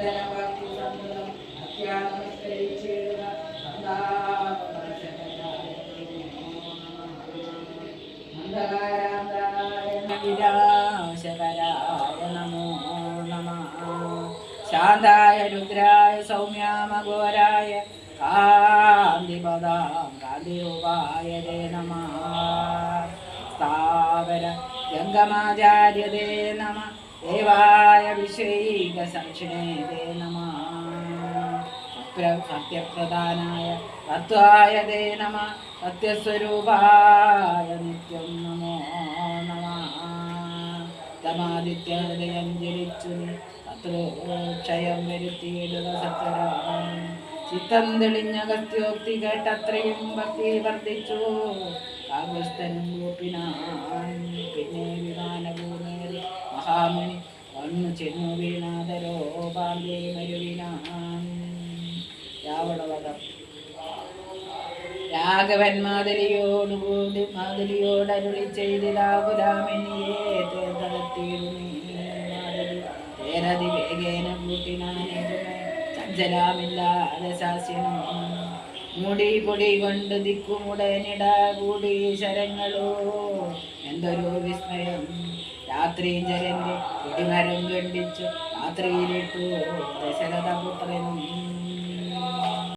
ഭക്തി സന്തതം അത്യാനമസ്കരിച്ചേരുക ശങ്കരായ നമോ നമ ശാന്തായ രുദ്രായ സൗമ്യാമഘോരായ കാന്തിപദാം കാന്തിരൂപായ നമ. സ്ഥാപര ഗംഗമാചാര്യതേ നമ. ദേവായ വിശ്വൈക സംക്ഷിണേ തേ നമ. സത്യ- സത്യപ്രധാനായ തത്വായ ദേ നമ. സത്യസ്വരൂപായ നിത്യം നമോ നമ. തമാദിത്യഹൃദയം ജലിച്ചു വരുത്തിയിടുക സത്യരാമൻ. ചിത്തം തെളിഞ്ഞ കത്യോക്തി കേട്ടത്രയും ഭക്തി വർദ്ധിച്ചു. ആഗസ്തനും ഗോപിനാൻ മഹാമണി വന്നു ചെന്നു വീണാതരോ ശാസ്യനും. മുടി പൊടി കൊണ്ട് ദിക്കുമുടനിട കൂടി ശരങ്ങളോ. എന്തൊരു വിസ്മയം. രാത്രിഞ്ചരന്റെ കൊടിമരം കണ്ടിച്ചു. രാത്രിയിലിട്ടു ദശരഥപുത്രനും